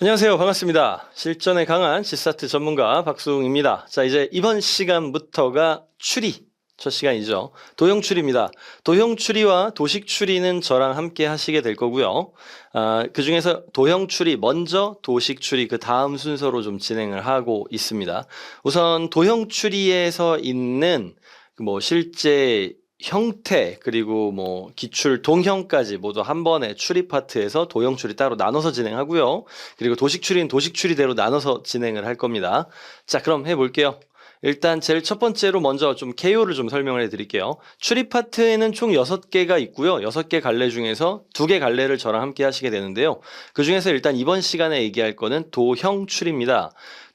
안녕하세요. 반갑습니다. 실전에 강한 지사트 전문가 박수웅입니다. 자, 이제 이번 시간부터가 추리. 첫 시간이죠. 도형 추리입니다. 도형 추리와 도식 추리는 저랑 함께 하시게 될 거고요. 아, 그 중에서 도형 추리 먼저 도식 추리 그 다음 순서로 좀 진행을 하고 있습니다. 우선 도형 추리에서 있는 그뭐 실제 형태 그리고 뭐 기출 동형까지 모두 한 번에 추리 파트에서 도형 추리 따로 나눠서 진행하고요. 그리고 도식 추리는 도식 추리대로 나눠서 진행을 할 겁니다. 자, 그럼 해 볼게요. 일단 제일 첫 번째로 먼저 좀 개요를 좀 설명을 해 드릴게요. 추리 파트에는 총 6개가 있고요. 6개 갈래 중에서 2개 갈래를 저랑 함께 하시게 되는데요. 그 중에서 일단 이번 시간에 얘기할 거는 도형 추리입니다.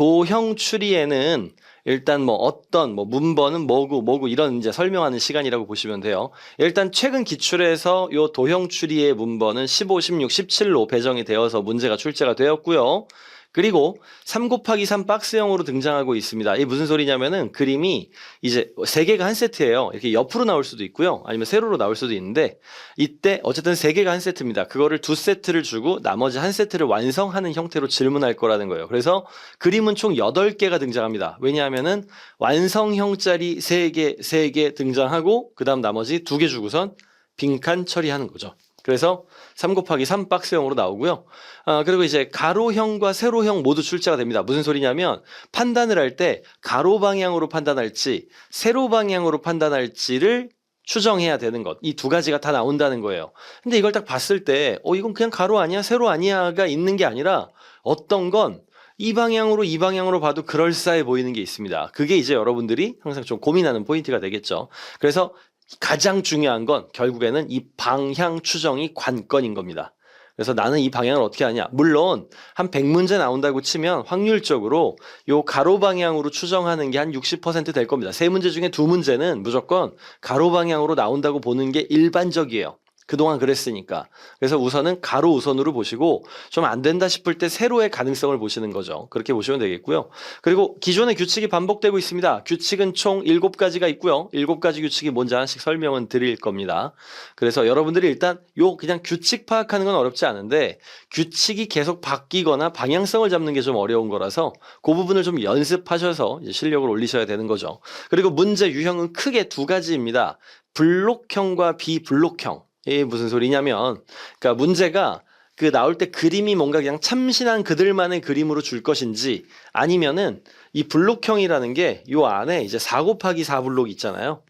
도형 추리에는 일단 뭐 어떤 뭐 문번은 뭐고 뭐고 이런 이제 설명하는 시간이라고 보시면 돼요. 일단 최근 기출에서 요 도형 추리의 문번은 15, 16, 17로 배정이 되어서 문제가 출제가 되었고요. 그리고 3 곱하기 3 박스형으로 등장하고 있습니다. 이게 무슨 소리냐면은 그림이 이제 세 개가 한 세트예요. 이렇게 옆으로 나올 수도 있고요. 아니면 세로로 나올 수도 있는데 이때 어쨌든 세 개가 한 세트입니다. 그거를 두 세트를 주고 나머지 한 세트를 완성하는 형태로 질문할 거라는 거예요. 그래서 그림은 총 8개가 등장합니다. 왜냐하면은 완성형짜리 3개, 3개 등장하고 그다음 나머지 2개 주고선 빈칸 처리하는 거죠. 그래서 3 곱하기 3 박스형으로 나오고요. 아, 그리고 이제 가로형과 세로형 모두 출제가 됩니다. 무슨 소리냐면 판단을 할 때 가로 방향으로 판단할지 세로 방향으로 판단할지를 추정해야 되는 것. 이 두 가지가 다 나온다는 거예요. 근데 이걸 딱 봤을 때, 어, 이건 그냥 가로 아니야? 세로 아니야?가 있는 게 아니라 어떤 건이 방향으로 이 방향으로 봐도 그럴싸해 보이는 게 있습니다. 그게 이제 여러분들이 항상 좀 고민하는 포인트가 되겠죠. 그래서 가장 중요한 건 결국에는 이 방향 추정이 관건인 겁니다. 그래서 나는 이 방향을 어떻게 하냐? 물론 한 100문제 나온다고 치면 확률적으로 요 가로 방향으로 추정하는 게 한 60%될 겁니다. 세 문제 중에 두 문제는 무조건 가로 방향으로 나온다고 보는 게 일반적이에요. 그동안 그랬으니까. 그래서 우선은 가로 우선으로 보시고 좀 안 된다 싶을 때 세로의 가능성을 보시는 거죠. 그렇게 보시면 되겠고요. 그리고 기존의 규칙이 반복되고 있습니다. 규칙은 총 7가지가 있고요. 7가지 규칙이 뭔지 하나씩 설명은 드릴 겁니다. 그래서 여러분들이 일단 요 그냥 규칙 파악하는 건 어렵지 않은데 규칙이 계속 바뀌거나 방향성을 잡는 게 좀 어려운 거라서 그 부분을 좀 연습하셔서 실력을 올리셔야 되는 거죠. 그리고 문제 유형은 크게 두 가지입니다. 블록형과 비블록형. 이게 무슨 소리냐면, 그러니까 문제가 그 나올 때 그림이 뭔가 그냥 참신한 그들만의 그림으로 줄 것인지 아니면은 이 블록형이라는 게 요 안에 이제 4 곱하기 4 블록 있잖아요.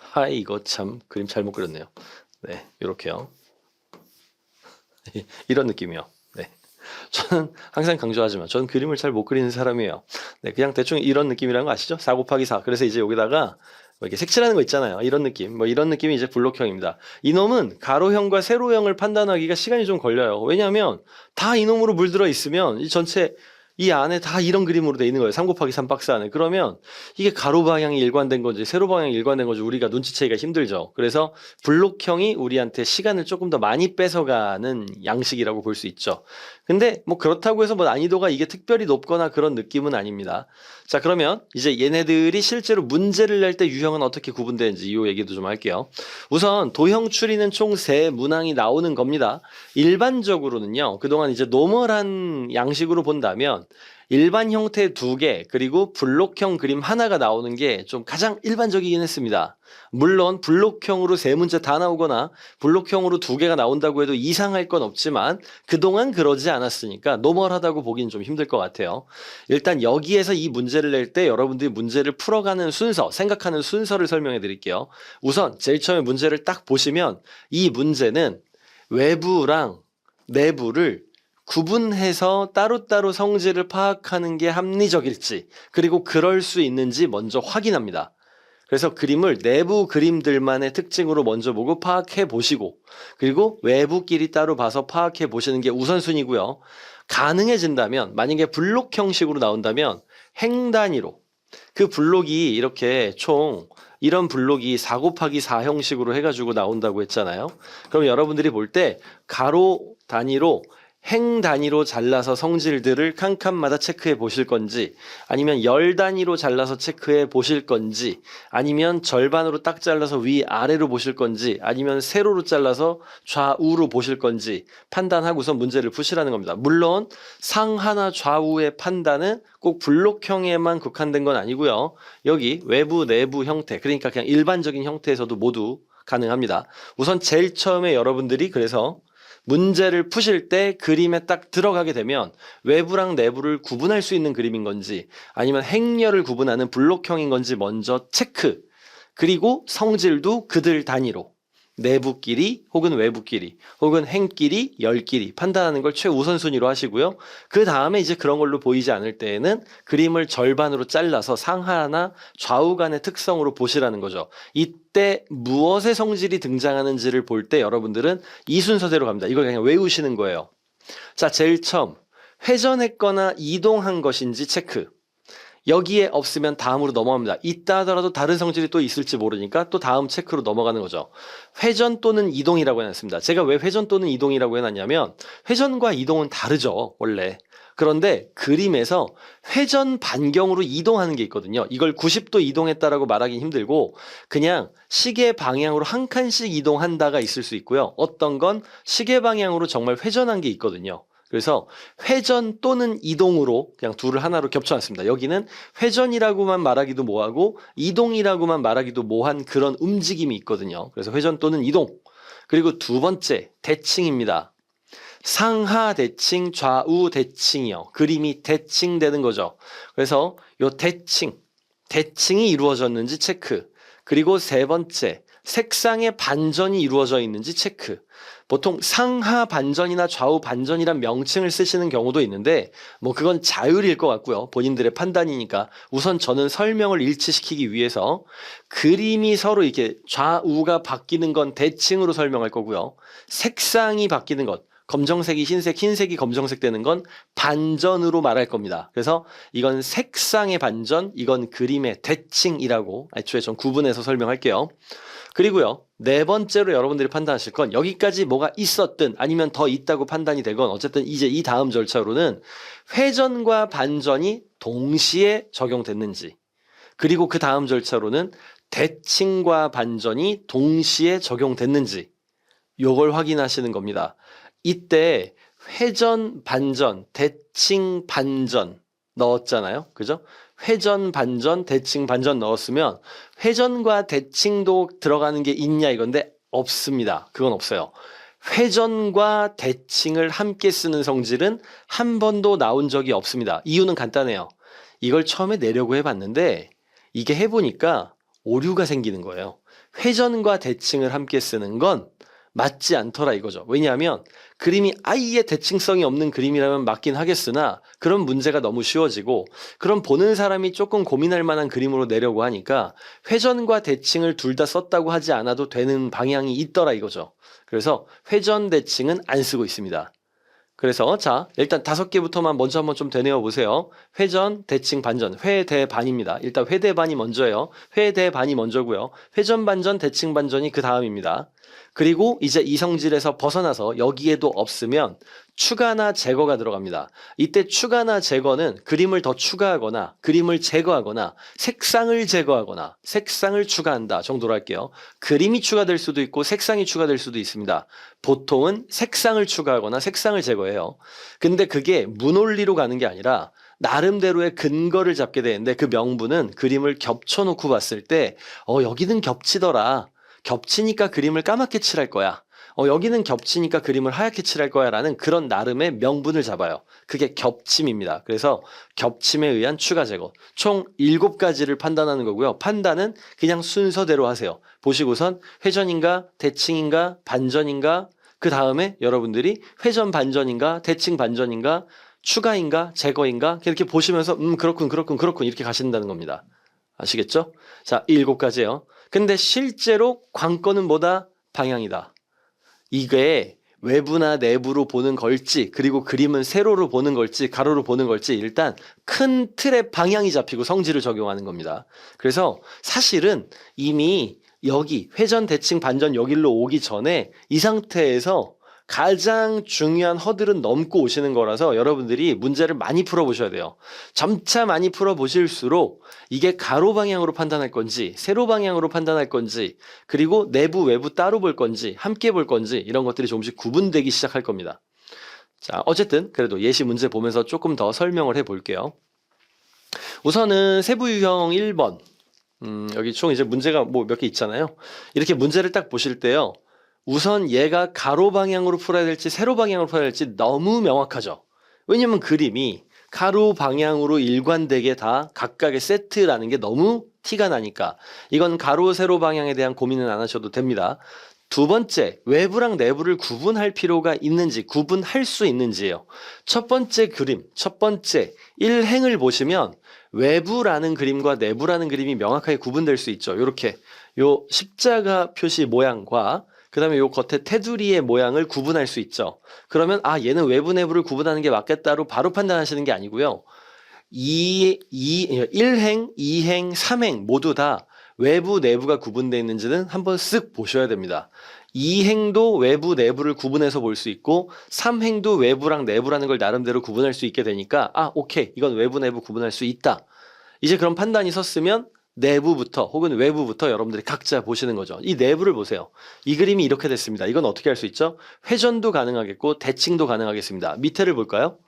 하이 이거 참 그림 잘못 그렸네요. 네, 이렇게요. 이런 느낌이요. 네. 저는 항상 강조하지만 저는 그림을 잘 못 그리는 사람이에요. 네, 그냥 대충 이런 느낌이라는 거 아시죠? 4 곱하기 4. 그래서 이제 여기다가 뭐 이렇게 색칠하는 거 있잖아요. 이런 느낌. 뭐 이런 느낌이 이제 블록형입니다. 이놈은 가로형과 세로형을 판단하기가 시간이 좀 걸려요. 왜냐하면 다 이놈으로 물들어 있으면 이 전체 이 안에 다 이런 그림으로 돼 있는 거예요. 3 곱하기 3 박스 안에. 그러면 이게 가로 방향이 일관된 건지 세로 방향이 일관된 건지 우리가 눈치채기가 힘들죠. 그래서 블록형이 우리한테 시간을 조금 더 많이 뺏어가는 양식이라고 볼 수 있죠. 근데 뭐 그렇다고 해서 뭐 난이도가 이게 특별히 높거나 그런 느낌은 아닙니다. 자, 그러면 이제 얘네들이 실제로 문제를 낼 때 유형은 어떻게 구분되는지 이 얘기도 좀 할게요. 우선 도형 추리는 총 세 문항이 나오는 겁니다. 일반적으로는요, 그동안 이제 노멀한 양식으로 본다면 일반 형태 두 개, 그리고 블록형 그림 하나가 나오는 게 좀 가장 일반적이긴 했습니다. 물론 블록형으로 세 문제 다 나오거나 블록형으로 두 개가 나온다고 해도 이상할 건 없지만 그동안 그러지 않았으니까 노멀하다고 보기는 좀 힘들 것 같아요. 일단 여기에서 이 문제를 낼 때 여러분들이 문제를 풀어가는 순서, 생각하는 순서를 설명해 드릴게요. 우선 제일 처음에 문제를 딱 보시면 이 문제는 외부랑 내부를 구분해서 따로따로 성질을 파악하는 게 합리적일지, 그리고 그럴 수 있는지 먼저 확인합니다. 그래서 그림을 내부 그림들만의 특징으로 먼저 보고 파악해 보시고, 그리고 외부끼리 따로 봐서 파악해 보시는 게 우선순위고요. 가능해진다면, 만약에 블록 형식으로 나온다면, 행 단위로, 그 블록이 이렇게 총 이런 블록이 4 곱하기 4 형식으로 해가지고 나온다고 했잖아요. 그럼 여러분들이 볼 때 가로 단위로 행 단위로 잘라서 성질들을 칸칸마다 체크해 보실 건지 아니면 열 단위로 잘라서 체크해 보실 건지 아니면 절반으로 딱 잘라서 위 아래로 보실 건지 아니면 세로로 잘라서 좌우로 보실 건지 판단하고서 문제를 푸시라는 겁니다. 물론 상하나 좌우의 판단은 꼭 블록형에만 국한된 건 아니고요. 여기 외부 내부 형태 그러니까 그냥 일반적인 형태에서도 모두 가능합니다. 우선 제일 처음에 여러분들이 그래서 문제를 푸실 때 그림에 딱 들어가게 되면 외부랑 내부를 구분할 수 있는 그림인 건지 아니면 행렬을 구분하는 블록형인 건지 먼저 체크. 그리고 성질도 그들 단위로 내부끼리 혹은 외부끼리 혹은 행끼리 열끼리 판단하는 걸 최우선순위로 하시고요. 그 다음에 이제 그런 걸로 보이지 않을 때에는 그림을 절반으로 잘라서 상하나 좌우 간의 특성으로 보시라는 거죠. 이때 무엇의 성질이 등장하는지를 볼 때 여러분들은 이 순서대로 갑니다. 이걸 그냥 외우시는 거예요. 자, 제일 처음 회전했거나 이동한 것인지 체크. 여기에 없으면 다음으로 넘어갑니다. 있다 하더라도 다른 성질이 또 있을지 모르니까 또 다음 체크로 넘어가는 거죠. 회전 또는 이동이라고 해놨습니다. 제가 왜 회전 또는 이동이라고 해놨냐면 회전과 이동은 다르죠. 원래. 그런데 그림에서 회전 반경으로 이동하는 게 있거든요. 이걸 90도 이동했다라고 말하기 힘들고 그냥 시계 방향으로 한 칸씩 이동한다가 있을 수 있고요. 어떤 건 시계 방향으로 정말 회전한 게 있거든요. 그래서 회전 또는 이동으로 그냥 둘을 하나로 겹쳐놨습니다. 여기는 회전이라고만 말하기도 뭐하고 이동이라고만 말하기도 뭐한 그런 움직임이 있거든요. 그래서 회전 또는 이동. 그리고 두 번째 대칭입니다. 상하 대칭, 좌우 대칭이요. 그림이 대칭되는 거죠. 그래서 요 대칭, 대칭이 이루어졌는지 체크. 그리고 세 번째, 색상의 반전이 이루어져 있는지 체크. 보통 상하 반전이나 좌우 반전이란 명칭을 쓰시는 경우도 있는데 뭐 그건 자율일 것 같고요. 본인들의 판단이니까 우선 저는 설명을 일치시키기 위해서 그림이 서로 이렇게 좌우가 바뀌는 건 대칭으로 설명할 거고요. 색상이 바뀌는 것 검정색이 흰색, 흰색이 검정색 되는 건 반전으로 말할 겁니다. 그래서 이건 색상의 반전, 이건 그림의 대칭이라고 애초에 전 구분해서 설명할게요. 그리고요, 네 번째로 여러분들이 판단하실 건 여기까지 뭐가 있었든 아니면 더 있다고 판단이 되건 어쨌든 이제 이 다음 절차로는 회전과 반전이 동시에 적용됐는지 그리고 그 다음 절차로는 대칭과 반전이 동시에 적용됐는지 요걸 확인하시는 겁니다. 이때 회전, 반전, 대칭, 반전 넣었잖아요. 그죠? 회전, 반전, 대칭, 반전 넣었으면 회전과 대칭도 들어가는 게 있냐 이건데 없습니다. 그건 없어요. 회전과 대칭을 함께 쓰는 성질은 한 번도 나온 적이 없습니다. 이유는 간단해요. 이걸 처음에 내려고 해봤는데 이게 해보니까 오류가 생기는 거예요. 회전과 대칭을 함께 쓰는 건 맞지 않더라 이거죠. 왜냐하면 그림이 아예 대칭성이 없는 그림이라면 맞긴 하겠으나 그런 문제가 너무 쉬워지고 그럼 보는 사람이 조금 고민할 만한 그림으로 내려고 하니까 회전과 대칭을 둘 다 썼다고 하지 않아도 되는 방향이 있더라 이거죠. 그래서 회전 대칭은 안 쓰고 있습니다. 그래서 자 일단 다섯 개부터만 먼저 한번 좀 되뇌어 보세요. 회전, 대칭, 반전, 회대반입니다. 일단 회대반이 먼저예요. 회대반이 먼저고요. 회전, 반전, 대칭, 반전이 그 다음입니다. 그리고 이제 이 성질에서 벗어나서 여기에도 없으면 추가나 제거가 들어갑니다. 이때 추가나 제거는 그림을 더 추가하거나 그림을 제거하거나 색상을 제거하거나 색상을 추가한다 정도로 할게요. 그림이 추가될 수도 있고 색상이 추가될 수도 있습니다. 보통은 색상을 추가하거나 색상을 제거해요. 근데 그게 문원리로 가는 게 아니라 나름대로의 근거를 잡게 되는데 그 명분은 그림을 겹쳐놓고 봤을 때 어, 여기는 겹치더라. 겹치니까 그림을 까맣게 칠할 거야. 어, 여기는 겹치니까 그림을 하얗게 칠할 거야 라는 그런 나름의 명분을 잡아요. 그게 겹침입니다. 그래서 겹침에 의한 추가 제거. 총 7가지를 판단하는 거고요. 판단은 그냥 순서대로 하세요. 보시고선 회전인가, 대칭인가, 반전인가, 그 다음에 여러분들이 회전 반전인가, 대칭 반전인가, 추가인가, 제거인가, 이렇게 보시면서, 음, 그렇군, 그렇군, 그렇군, 이렇게 가신다는 겁니다. 아시겠죠? 자, 이 일곱 가지예요. 근데 실제로 관건은 뭐다? 방향이다. 이게 외부나 내부로 보는 걸지, 그리고 그림은 세로로 보는 걸지, 가로로 보는 걸지, 일단 큰 틀의 방향이 잡히고 성질을 적용하는 겁니다. 그래서 사실은 이미 여기 회전, 대칭, 반전 여길로 오기 전에 이 상태에서 가장 중요한 허들은 넘고 오시는 거라서 여러분들이 문제를 많이 풀어보셔야 돼요. 점차 많이 풀어보실수록 이게 가로 방향으로 판단할 건지, 세로 방향으로 판단할 건지, 그리고 내부, 외부 따로 볼 건지, 함께 볼 건지, 이런 것들이 조금씩 구분되기 시작할 겁니다. 자, 어쨌든, 그래도 예시 문제 보면서 조금 더 설명을 해 볼게요. 우선은 세부 유형 1번. 음, 여기 총 이제 문제가 뭐 몇 개 있잖아요. 이렇게 문제를 딱 보실 때요. 우선 얘가 가로 방향으로 풀어야 될지 세로 방향으로 풀어야 될지 너무 명확하죠. 왜냐면 그림이 가로 방향으로 일관되게 다 각각의 세트라는 게 너무 티가 나니까 이건 가로 세로 방향에 대한 고민은 안 하셔도 됩니다. 두 번째, 외부랑 내부를 구분할 필요가 있는지, 구분할 수 있는지예요. 첫 번째 그림, 첫 번째 1행을 보시면 외부라는 그림과 내부라는 그림이 명확하게 구분될 수 있죠. 이렇게 요 십자가 표시 모양과 그 다음에 요 겉에 테두리의 모양을 구분할 수 있죠. 그러면 아 얘는 외부 내부를 구분하는 게 맞겠다로 바로 판단하시는 게 아니고요. 이, 이, 1행, 2행, 3행 모두 다 외부 내부가 구분되어 있는지는 한번 쓱 보셔야 됩니다. 2행도 외부 내부를 구분해서 볼 수 있고 3행도 외부랑 내부라는 걸 나름대로 구분할 수 있게 되니까 아 오케이 이건 외부 내부 구분할 수 있다. 이제 그런 판단이 섰으면 내부부터 혹은 외부부터 여러분들이 각자 보시는 거죠. 이 내부를 보세요. 이 그림이 이렇게 됐습니다. 이건 어떻게 할 수 있죠? 회전도 가능하겠고 대칭도 가능하겠습니다. 밑에를 볼까요?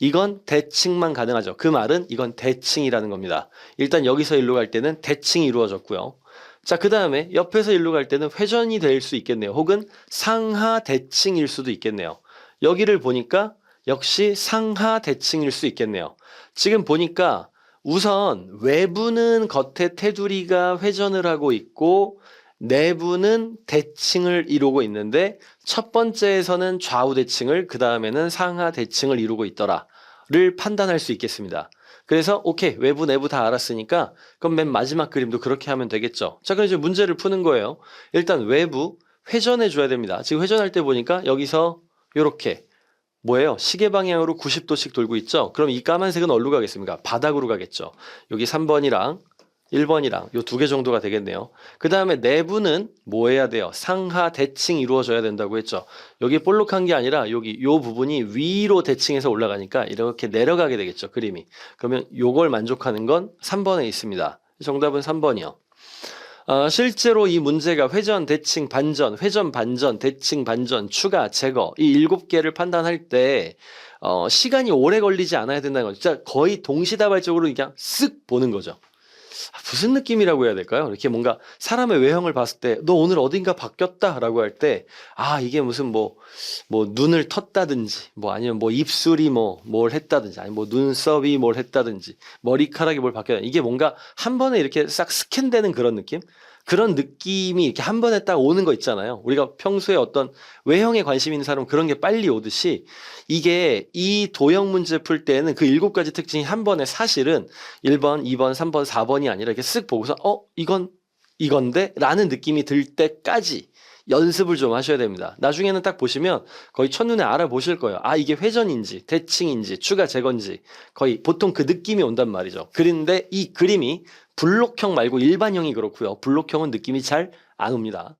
이건 대칭만 가능하죠. 그 말은 이건 대칭이라는 겁니다. 일단 여기서 일로 갈 때는 대칭이 이루어졌고요. 자, 그 다음에 옆에서 일로 갈 때는 회전이 될 수 있겠네요. 혹은 상하 대칭일 수도 있겠네요. 여기를 보니까 역시 상하 대칭일 수 있겠네요. 지금 보니까 우선 외부는 겉에 테두리가 회전을 하고 있고 내부는 대칭을 이루고 있는데 첫 번째에서는 좌우 대칭을 그 다음에는 상하 대칭을 이루고 있더라를 판단할 수 있겠습니다. 그래서 오케이 외부 내부 다 알았으니까 그럼 맨 마지막 그림도 그렇게 하면 되겠죠. 자 그럼 이제 문제를 푸는 거예요. 일단 외부 회전해 줘야 됩니다. 지금 회전할 때 보니까 여기서 이렇게 뭐예요? 시계 방향으로 90도씩 돌고 있죠? 그럼 이 까만색은 어디로 가겠습니까? 바닥으로 가겠죠. 여기 3번이랑 1번이랑 요 두 개 정도가 되겠네요. 그 다음에 내부는 뭐 해야 돼요? 상하 대칭 이루어져야 된다고 했죠. 여기 볼록한 게 아니라 여기 요 부분이 위로 대칭해서 올라가니까 이렇게 내려가게 되겠죠. 그림이. 그러면 요걸 만족하는 건 3번에 있습니다. 정답은 3번이요. 어, 실제로 이 문제가 회전, 대칭, 반전, 회전, 반전, 대칭, 반전, 추가, 제거 이 일곱 개를 판단할 때 어, 시간이 오래 걸리지 않아야 된다는 거죠. 진짜 거의 동시다발적으로 그냥 쓱 보는 거죠. 아, 무슨 느낌이라고 해야 될까요? 이렇게 뭔가 사람의 외형을 봤을 때 너 오늘 어딘가 바뀌었다라고 할 때 아 이게 무슨 뭐뭐 눈을 텄다든지 뭐 아니면 뭐 입술이 뭐 뭘 했다든지 아니 뭐 눈썹이 뭘 했다든지 머리카락이 뭘 바뀌었다 이게 뭔가 한 번에 이렇게 싹 스캔되는 그런 느낌 그런 느낌이 이렇게 한 번에 딱 오는 거 있잖아요. 우리가 평소에 어떤 외형에 관심 있는 사람은 그런 게 빨리 오듯이 이게 이 도형 문제 풀 때는 그 일곱 가지 특징이 한 번에 사실은 1번, 2번, 3번, 4번이 아니라 이렇게 쓱 보고서 어, 이건 이건데? 라는 느낌이 들 때까지 연습을 좀 하셔야 됩니다. 나중에는 딱 보시면 거의 첫눈에 알아보실 거예요. 아, 이게 회전인지, 대칭인지, 추가 제거인지 거의 보통 그 느낌이 온단 말이죠. 그런데 이 그림이 블록형 말고 일반형이 그렇고요. 블록형은 느낌이 잘 안 옵니다.